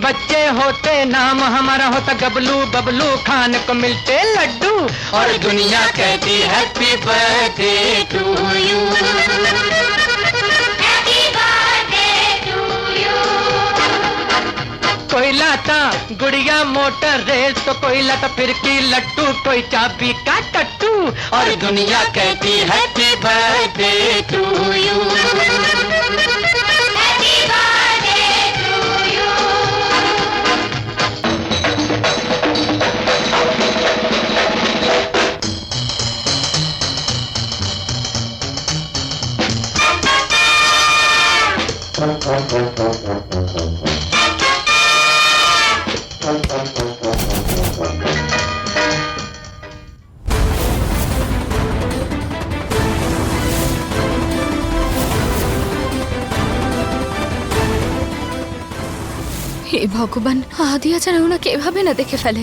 बच्चे होते नाम हमारा होता गबलू बबलू खान को मिलते लड्डू। और दुनिया कहती हैप्पी बर्थडे टू यू कोई लाता गुड़िया मोटर रेल तो कोई लाता फिर की लट्टू कोई चाबी का टट्टू। और दुनिया कहती हैप्पी बर्थडे टू यू হে ভগবান আদিয়া যেন ওনাকে এভাবে না দেখে ফেলে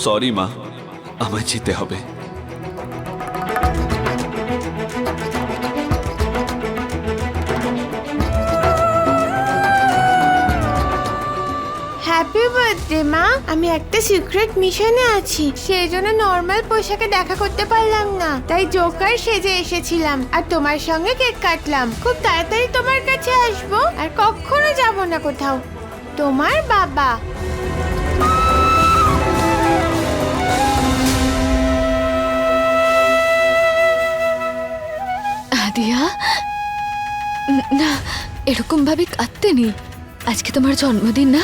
sorry মা। আমায় যেতে হবে। হ্যাপি বার্থডে মা। আমি একটা সিক্রেট মিশনে আছি। সেই জন্য নর্মাল পোশাকে দেখা করতে পারলাম না। তাই জোকার সেজে এসেছিলাম। আর তোমার সঙ্গে কেক কাটলাম। খুব তাড়াতাড়ি তোমার কাছে আসব। আর কখনো যাব না কোথাও। তোমার বাবা। উম, না এরকম ভাবে কাঁদতে নি আজকে তোমার জন্মদিন না?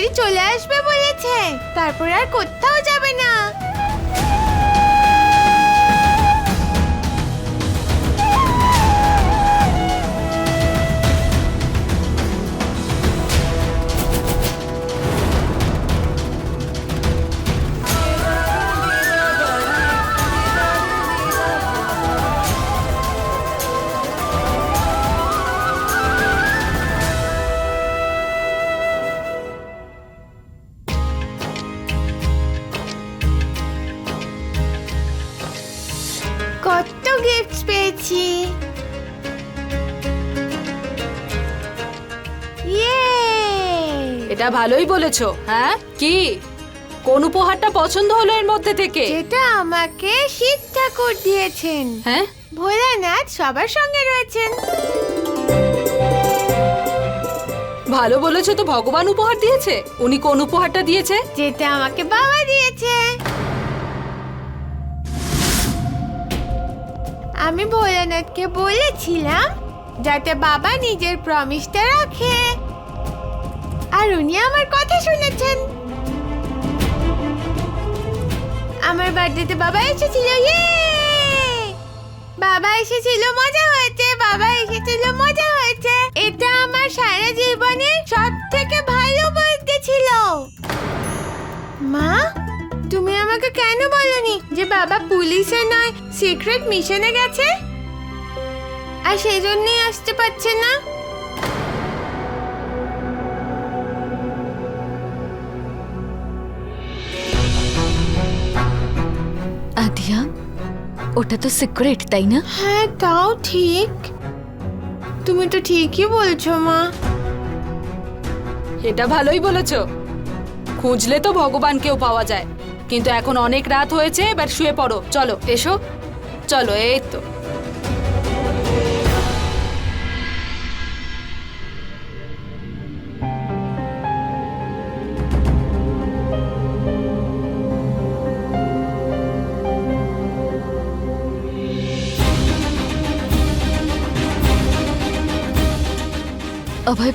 তাড়াতাড়ি চলে আসবে বলেছে। তারপর আর কোথাও এটা ভালোই বলেছ। হ্যাঁ? কি? কোন উপহারটা পছন্দ হলো এর মধ্যে থেকে? যেটা আমাকে শিব ঠাকুর দিয়েছেন। হ্যাঁ? ভোলানাথ সবার সঙ্গে রয়েছেন। ভালো বলেছ তো ভগবান উপহার দিয়েছে। উনি কোন উপহারটা দিয়েছে? যেটা আমাকে বাবা দিয়েছে। আমি ভোলানাথকে বলেছিলাম যাতে বাবা নিজের প্রমিসটা রাখে। আর উনি আমার কথা শুনেছেন। আমার বার্থডেতে বাবা এসেছিল ইয়ে! বাবা এসেছিল, মজা হয়েছে, বাবা এসেছিল, মজা হয়েছে। এটা আমার সারা জীবনের সব থেকে ভালো বার্থডে ছিল। মা, তুমি আমাকে কেন বলনি যে বাবা পুলিশে নয়, সিক্রেট মিশনে গেছে? আর সেই জন্যই আসতে পারছে না? ওটা তো সিক্রেট তাই না? হ্যাঁ তাও ঠিক। তুমি তো ঠিকই বলছো মা। এটা ভালোই বলেছ। খুঁজলে তো ভগবানকেও পাওয়া যায়। কিন্তু এখন অনেক রাত হয়েছে এবার শুয়ে পড়ো। চলো এসো। চলো এই তো। অভয়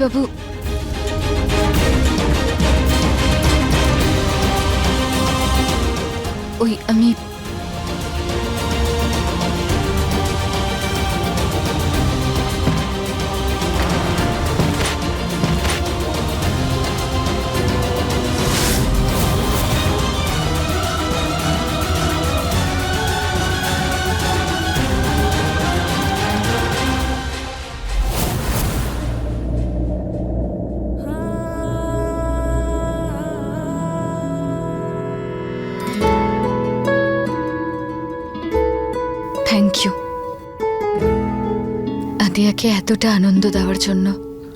আদিয়াকে এতটা আনন্দ দেওয়ার জন্য।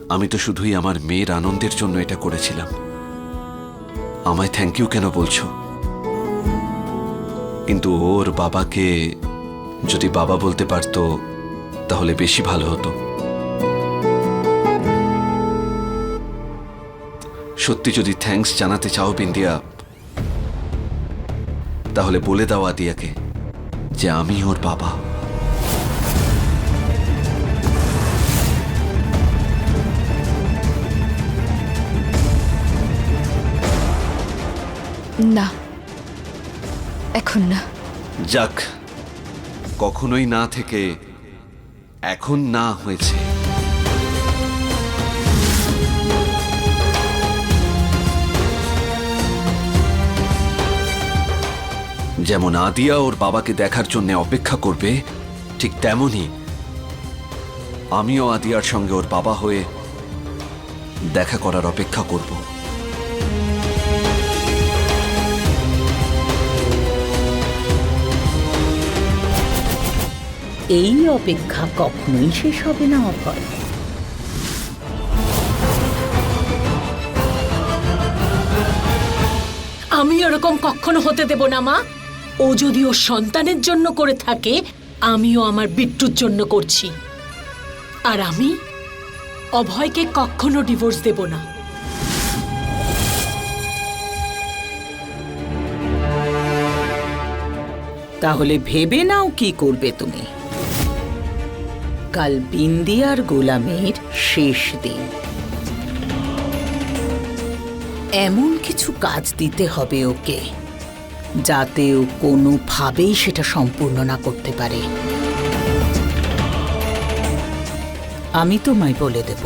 আমি তো শুধুই আমার মেয়ের আনন্দের জন্য এটা করেছিলাম। আমায় থ্যাংক ইউ কেন বলছো? কিন্তু ওর বাবাকে যদি বাবা বলতে পারতো, তাহলে বেশি ভালো হতো। সত্যি যদি থ্যাঙ্কস জানাতে চাও বিন্দিয়া, তাহলে বলে দাও আদিয়াকে যে আমি ওর বাবা। না। এখন না। যাক, কখনোই না থেকে এখন না হয়েছে। যেমন আদিয়া ওর বাবাকে দেখার জন্য অপেক্ষা করবে, ঠিক তেমনই আমিও আদিয়ার সঙ্গে ওর বাবা হয়ে দেখা করার অপেক্ষা করব। এই অপেক্ষা কখনোই শেষ হবে না, অভয়। আমি ওরকম কখনো হতে দেব না, মা। ও যদি ওর সন্তানের জন্য করে থাকে, আমিও আমার বিট্টুর জন্য করছি। আর আমি অভয়কে কখনো ডিভোর্স দেব না। তাহলে ভেবে নাও কি করবে তুমি। কাল বিন্দিয়ার গোলামের শেষ দিন। এমন কিছু কাজ দিতে হবে ওকে, যাতে ও কোনোভাবেই সেটা সম্পূর্ণ না করতে পারে। আমি তোমায় বলে দেব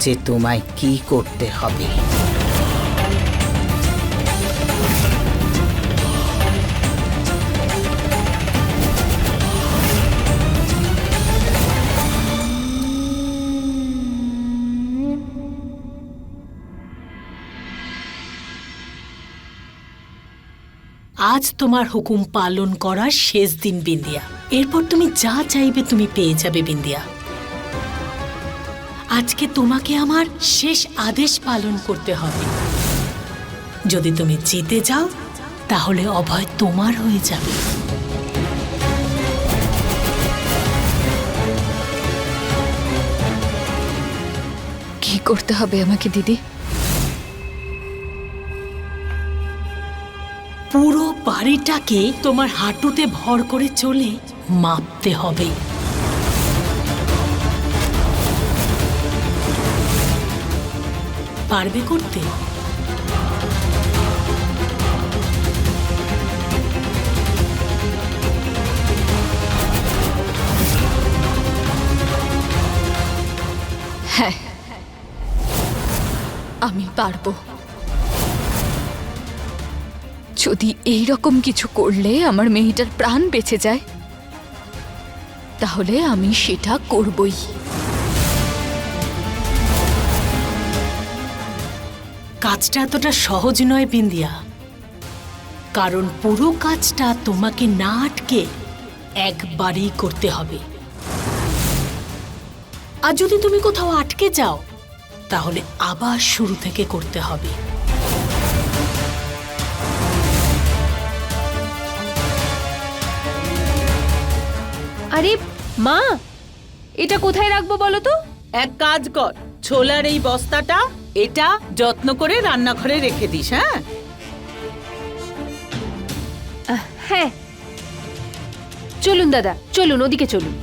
যে তোমায় কি করতে হবে। আজ তোমার হুকুম পালন করার শেষ দিন, বিন্দিয়া। এরপর তুমি যা চাইবে তুমি পেয়ে যাবে, বিন্দিয়া। আজকে তোমাকে আমার শেষ আদেশ পালন করতে হবে। যদি তুমি জিতে যাও, তাহলে অভয় তোমার হয়ে যাবে। কি করতে হবে আমাকে, দিদি? বাড়িটাকে তোমার হাঁটুতে ভর করে চলে মাপতে হবে। পারবে করতে? হ্যাঁ আমি পারব। যদি এই রকম কিছু করলে আমার মেয়েটার প্রাণ বেঁচে যায়, তাহলে আমি সেটা করবই। কাজটা এতটা সহজ নয় বিন্দিয়া। কারণ পুরো কাজটা তোমাকে না আটকে একবারেই করতে হবে। আর যদি তুমি কোথাও আটকে যাও, তাহলে আবার শুরু থেকে করতে হবে। আরে মা এটা কোথায় রাখব বলো তো? এক কাজ কর ছোলার এই বস্তাটা এটা যত্ন করে রান্নাঘরে রেখে দিস হ্যাঁ? হ্যাঁ। চলুন দাদা চলুন ওদিকে চলুন।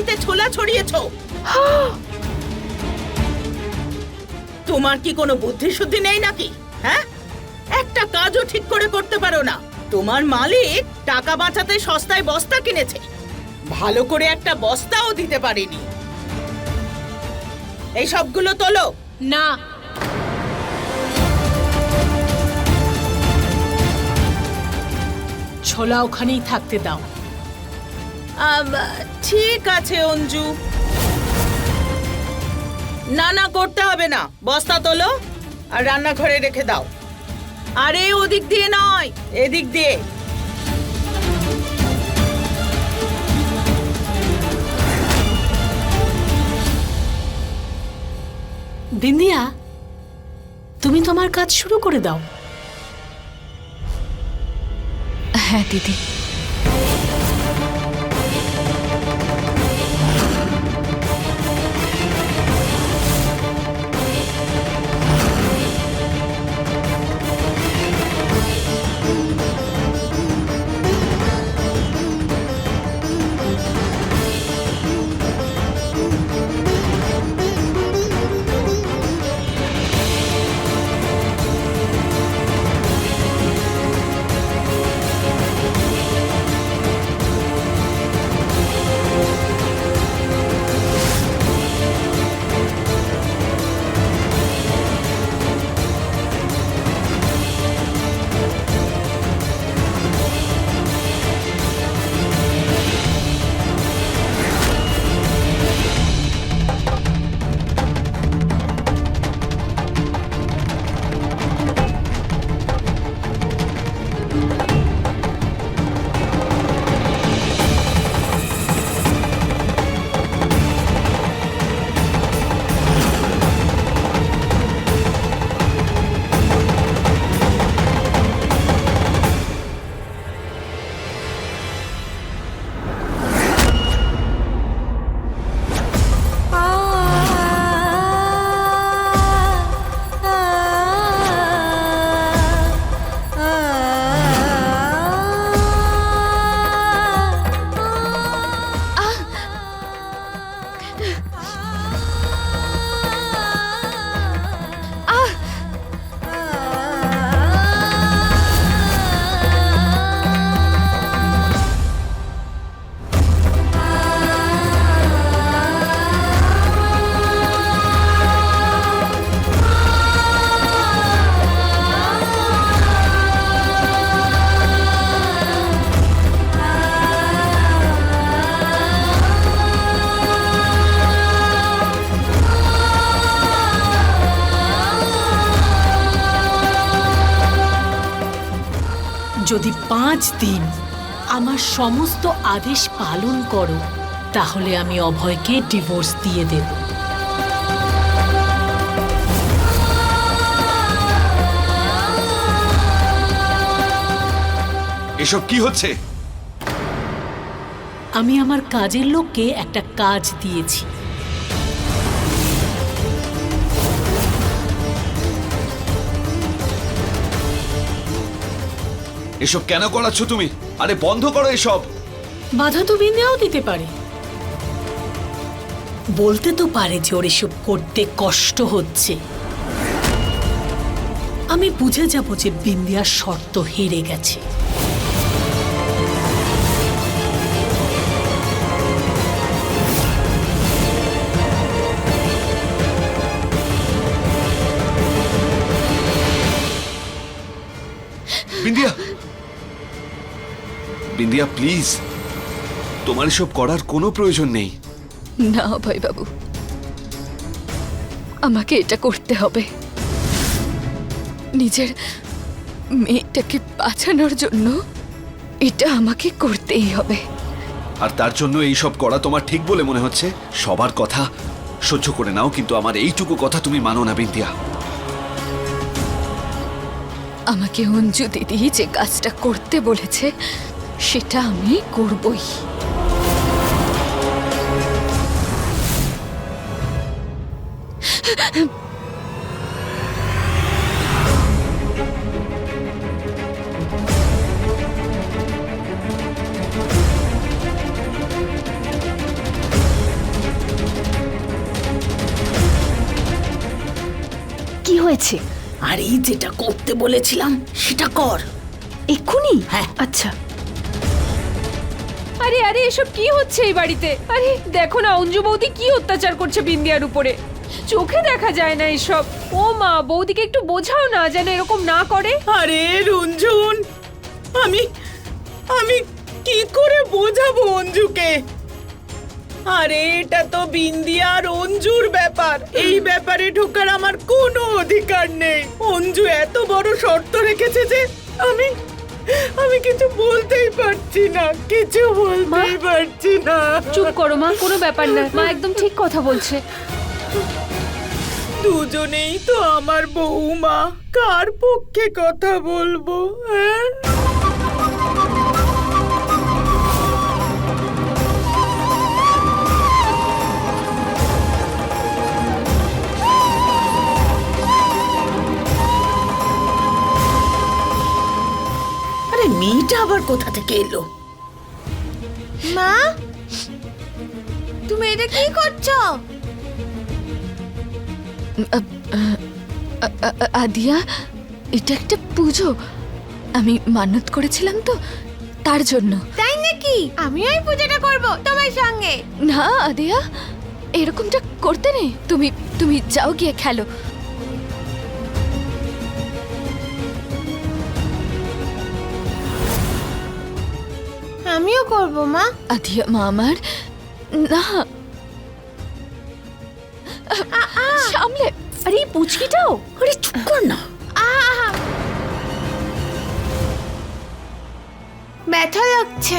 বাড়িতে ছোলা ছড়িয়েছো? তোমার কি কোনো বুদ্ধি শুদ্ধি নেই নাকি? হ্যাঁ? একটা কাজও ঠিক করে করতে পারো না। তোমার মালিক টাকা বাঁচাতে সস্তায় বস্তা কিনেছে। ভালো করে একটা বস্তাও দিতে পারেনি। এই সবগুলো তোলো। না। ছোলা ওখানেই থাকতে দাও। ঠিক আছে অঞ্জু। না না করতে হবে না। বস্তা তোলো আর রান্নাঘরে রেখে দাও। আর আরে ওদিক দিয়ে নয় এদিক দিয়ে। বিন্দিয়া তুমি তোমার কাজ শুরু করে দাও। হ্যাঁ দিদি। পাঁচ দিন। আমার সমস্ত আদেশ পালন করো তাহলে আমি অভয়কে ডিভোর্স দিয়ে দেব। এসব কি হচ্ছে? আমি আমার কাজের লোককে একটা কাজ দিয়েছি। এসব কেন করাচ্ছ তুমি? আরে বন্ধ করো এসব। বাধা তো বিন্দেও দিতে পারে। বলতে তো পারে যে ওর এসব করতে কষ্ট হচ্ছে। আমি বুঝে যাব যে বিন্দিয়ার শর্ত হেরে গেছে। বিন্দিয়া বিন্দিয়া প্লিজ তোমার এসব করার কোনো প্রয়োজন নেই। না অভয় বাবু আমাকে এটা করতে হবে। নিজের মেয়েটাকে বাঁচানোর জন্য এটা আমাকে করতেই হবে। আর তার জন্য এই সব করা তোমার ঠিক বলে মনে হচ্ছে? সবার কথা সহ্য করে নাও কিন্তু আমার এইটুকু কথা তুমি মানো না বিন্দিয়া। আমাকে অঞ্জু দিদি যে কাজটা করতে বলেছে সেটা আমি করবই। কি হয়েছে? আর এই যেটা করতে বলেছিলাম সেটা কর। এক্ষুনি? হ্যাঁ। আচ্ছা। আরে আরে এসব কি হচ্ছে এই বাড়িতে? আরে দেখো না অঞ্জু বৌদি কি অত্যাচার করছে বিন্দিয়ার উপরে। চোখে দেখা যায় না এসব। ও মা বৌদিকে একটু বোঝাও না যেন এরকম না করে। আরে রঞ্জুন আমি আমি কি করে বোঝাবো অঞ্জুকে? আরে এটা তো বিন্দিয়া আর অঞ্জুর ব্যাপার। এই ব্যাপারে ঢোকার আমার কোনো অধিকার নেই। অঞ্জু এত বড় শর্ত রেখেছে যে আমি আমি কিছু বলতেই পারছি না কিছু বলতেই পারছি না। চুপ করো মা কোনো ব্যাপার না। মা একদম ঠিক কথা বলছে। দুজনেই তো আমার বউমা কার পক্ষে কথা বলব হ্যাঁ? মেয়েটা আবার কোথা থেকে এলো? মা? তুমি এটা কি করছ? আদিয়া এটা একটা পুজো। আমি মানত করেছিলাম তো তার জন্য। তাই নাকি? আমিও এই পুজোটা করব তোমার সঙ্গে। না আদিয়া এরকমটা করতে নেই। তুমি তুমি যাও গিয়ে খেলো। আমিও করব মা। আদিয়া মা আমার না। সামলে। আরে এই পুচকিটাও? আরে চুপ কর না! ব্যথা লাগছে।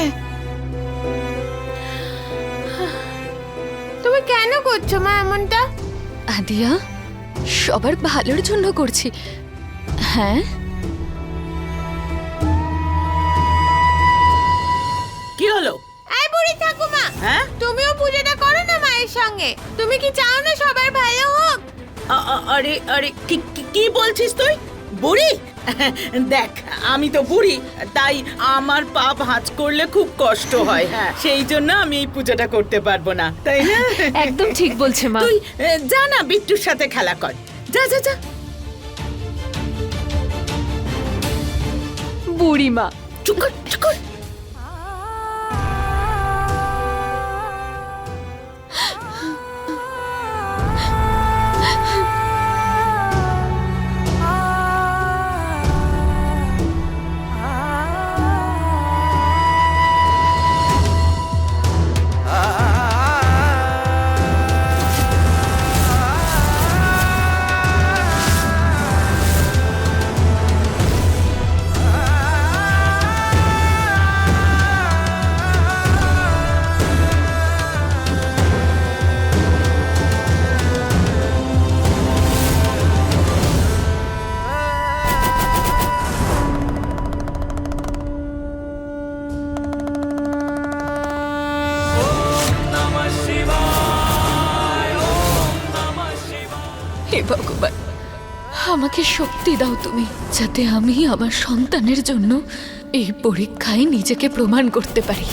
তুমি কেন করছ মা এমনটা? আদিয়া সবার ভালোর জন্য করছি। হ্যাঁ? হ্যাঁ? তুমিও পুজোটা করো না মায়ের সঙ্গে। তুমি কি চাও না সবার ভালো হোক? আ- আ- আরে আরে কি কি- কি বলছিস তুই? বুড়ি? দেখ আমি তো বুড়ি তাই আমার পা ভাঁজ করলে খুব কষ্ট হয়। হ্যাঁ। সেই জন্য আমি এই পুজোটা করতে পারব না তাই না? একদম ঠিক বলছে মা। তুই এ, যা না বিট্টুর সাথে খেলা কর। যা যা যা। বুড়ি মা। চুপ কর। শক্তি দাও তুমি যাতে আমি আমার সন্তানের জন্য এই পরীক্ষায় নিজেকে প্রমাণ করতে পারি।